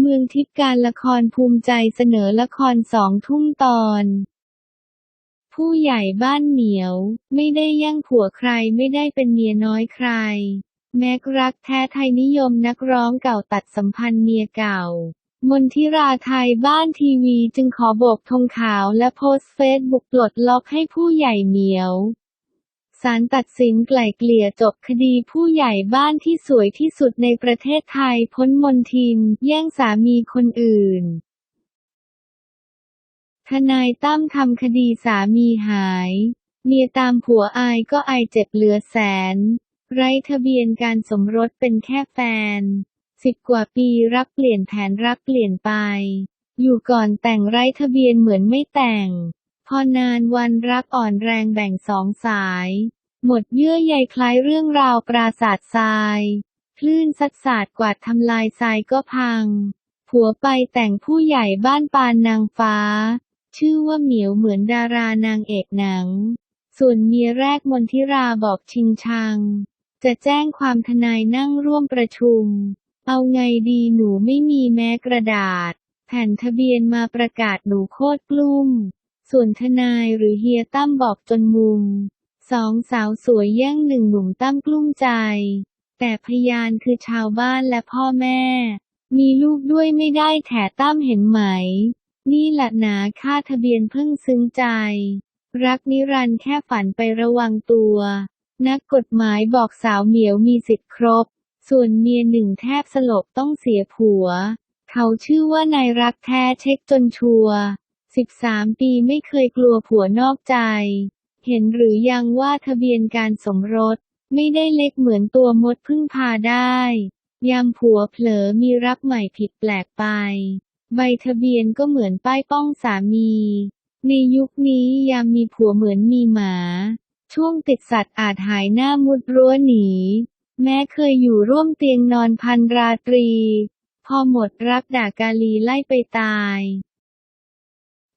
เมืองทิพย์การละครภูมิใจเสนอละครสองทุ่มตอน ผู้ใหญ่บ้านเหนียว ไม่ได้แย่งผัวใครไม่ได้เป็นเมียน้อยใคร แม็กรักแท้ไทยนิยมนักร้องเก่าตัดสัมพันธ์เมียเก่ามนทิราไทยบ้านทีวีจึงขอโบกธงขาวและโพสเฟซบุ๊กปลดล็อกให้ผู้ใหญ่เหมียว ศาลตัดสินไกล่เกลี่ยจบคดีผู้ใหญ่บ้านที่สวยที่สุดในประเทศไทยพ้นมนทิน แย่งสามีคนอื่น ทนายตั้มทำคดีสามีหาย เมียตามผัวอายก็อายเจ็บเหลือแสน ไร้ทะเบียนการสมรสเป็นแค่แฟน สิบกว่าปีรักเปลี่ยนแผนรักเปลี่ยนไป อยู่ก่อนแต่งไร้ทะเบียนเหมือนไม่แต่ง พอนานวันรักอ่อนแรงแบ่งสองสาย หมดเยื่อใยคล้ายเรื่องราวปราสาททราย คลื่นซัดสาดกวาดทำลายทรายก็พัง ผัวไปแต่งผู้ใหญ่บ้านปานนางฟ้า ชื่อว่าเหมียวเหมือนดารานางเอกหนัง ส่วนเมียแรกมนทิราบอกชิงชัง จะแจ้งความทนายนั่งร่วมประชุม เอาไงดีหนูไม่มีแม้กระดาษ แผ่นทะเบียนมาประกาศหนูโคตรกลุ้ม ส่วนทนายหรือเฮียตั้มบอกจนมุม สองสาวสวยแย่งหนึ่งหนุ่มตั้มกลุ้มใจ แต่พยานคือชาวบ้านและพ่อแม่ มีลูกด้วยไม่ได้แถตั้มเห็นไหม นี่แหละหนาค่าทะเบียนเพิ่งซึ้งใจ รักนิรันดร์แค่ฝันไประวังตัว นักกฎหมายบอกสาวเหมียวมีสิทธิ์ครบ ส่วนเมียหนึ่งแทบสลบต้องเสียผัว เขาชื่อว่านายรักแท้เช็คจนชัวร์ 13 ปีไม่เคยกลัวผัวนอกใจ เห็นหรือยังว่าทะเบียนการสมรส ไม่ได้เล็กเหมือนตัวมดพึ่งพาได้ ยามผัวเผลอมีรักใหม่ผิดแปลกไป ใบทะเบียนก็เหมือนป้ายป้องสามี ในยุคนี้ยามมีผัวเหมือนมีหมา ช่วงติดสัตว์อาจหายหน้ามุดรั้วหนี แม้เคยอยู่ร่วมเตียงนอนพันราตรี พอหมดรักด่ากาลีไล่ไปตาย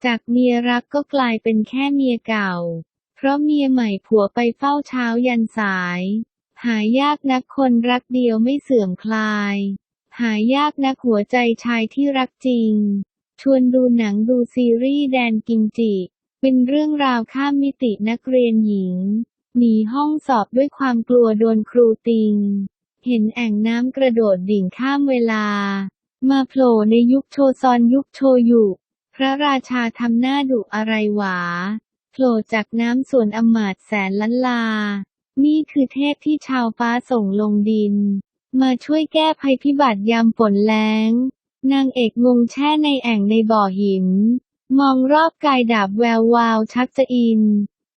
จากเมียรักก็กลายเป็นแค่เมียเก่า เพราะเมียใหม่ผัวไปเฝ้าเช้ายันสาย หายากนักคนรักเดียวไม่เสื่อมคลาย หายากนักหัวใจชายที่รักจริง ชวนดูหนังดูซีรีส์แดนกิมจิ เป็นเรื่องราวข้ามมิตินักเรียนหญิง หนีห้องสอบด้วยความกลัวโดนครูติง เห็นแอ่งน้ำกระโดดดิ่งข้ามเวลา มาโผล่ในยุคโชซอนยุคโชยุ พระราชาทำหน้าดุอะไรหวาโผล่จากน้ำส่วนอมาตแสนล้านลา นี่คือเทพที่ชาวฟ้าส่งลงดิน มาช่วยแก้ภัยพิบัติยามฝนแล้ง นางเอกงงแช่ในแอ่งในบ่อหิน มองรอบกายดาบแวววาวชักจะอิน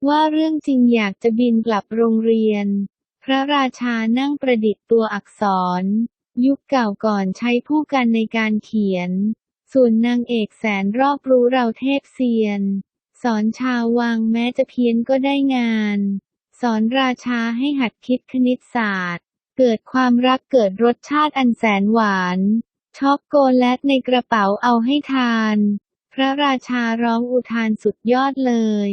ว่าเรื่องจริงอยากจะบินกลับโรงเรียน พระราชานั่งประดิษฐ์ตัวอักษร ยุคเก่าก่อนใช้ผู้กันในการเขียน ส่วนนางเอกแสนรอบรู้เราเทพเซียน สอนชาววังแม้จะเพี้ยนก็ได้งาน สอนราชาให้หัดคิดคณิตศาสตร์ เกิดความรักเกิดรสชาติอันแสนหวาน ช็อกโกแลตในกระเป๋าเอาให้ทาน พระราชาร้องอุทานสุดยอดเลย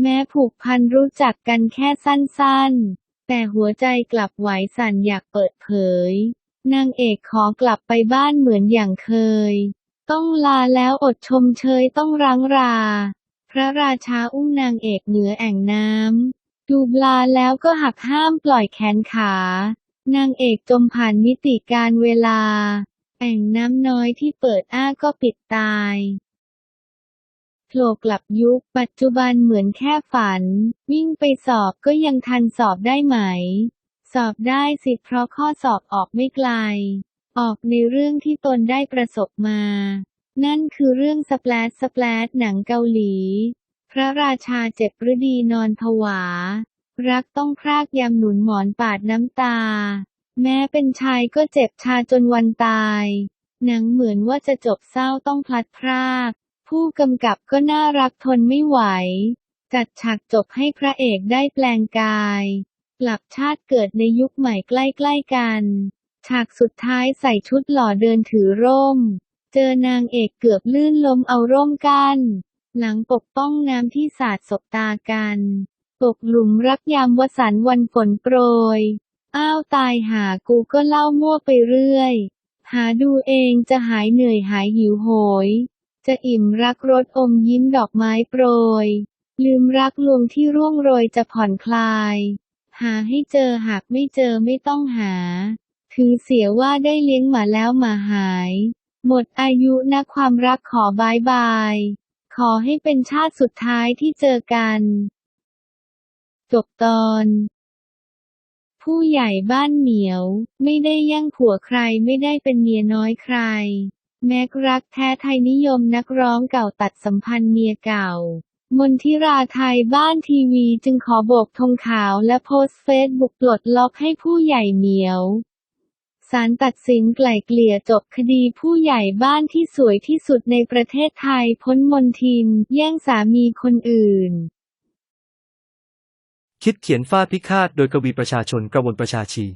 แม้ผูกพันรู้จักกันแค่สั้นๆ แต่หัวใจกลับไหวสั่นอยากเปิดเผย นางเอกขอกลับไปบ้านเหมือนอย่างเคย ต้องลาแล้วอดชมเชยต้องรังรา พระราชาอุ้มนางเอกเหนือแอ่งน้ำดูปลาแล้วก็หักห้ามปล่อยแขนขา นางเอกจมผ่านมิติการเวลา แอ่งน้ำน้อยที่เปิดอ้าก็ปิดตายโผล่กลับยุค ปัจจุบันเหมือนแค่ฝัน วิ่งไปสอบก็ยังทันสอบได้ไหม สอบได้สิเพราะข้อสอบออกไม่ไกล ออกในเรื่องที่ตนได้ประสบมา นั่นคือเรื่องสแปลตสแปลตหนังเกาหลี พระราชาเจ็บฤดีนอนผวา รักต้องพรากยามหนุนหมอนปาดน้ำตา แม้เป็นชายก็เจ็บชาจนวันตาย หนังเหมือนว่าจะจบเศร้าต้องพลัดพราก ผู้กำกับก็น่ารักทนไม่ไหว จัดฉากจบให้พระเอกได้แปลงกาย กลับชาติเกิดในยุคใหม่ใกล้ๆกัน ฉากสุดท้ายใส่ชุดหล่อเดินถือร่ม เจอนางเอกเกือบลื่นล้มเอาร่มกันหลังปกป้องน้ำที่สาดสบตากัน ตกหลุมรักยามวสันวันฝนโปรย อ้าวตายหากูก็เล่ามั่วไปเรื่อย หาดูเองจะหายเหนื่อยหายหิวโหย จะอิ่มรักรสอมยิ้มดอกไม้โปรย ลืมรักลวงที่ร่วงโรยจะผ่อนคลาย หาให้เจอหากไม่เจอไม่ต้องหา ถือเสียว่าได้เลี้ยงหมาแล้วหมาหาย หมดอายุนะความรักขอบายบาย ขอให้เป็นชาติสุดท้ายที่เจอกัน จบตอน ผู้ใหญ่บ้านเหมียว ไม่ได้แย่งผัวใครไม่ได้เป็นเมียน้อยใคร แม็กรักแท้ไทยนิยมนักร้องเก่าตัดสัมพันธ์เมียเก่ามนทิราไทยบ้านทีวีจึงขอโบกธงขาวและโพสเฟซบุ๊กปลดล็อกให้ผู้ใหญ่เหมียว ศาลตัดสินไกล่เกลี่ยจบคดีผู้ใหญ่บ้านที่สวยที่สุดในประเทศไทยพ้นมนทิน แย่งสามีคนอื่น คิดเขียนฟาดพิฆาตโดยกวีประชาชนกระวนประชาชี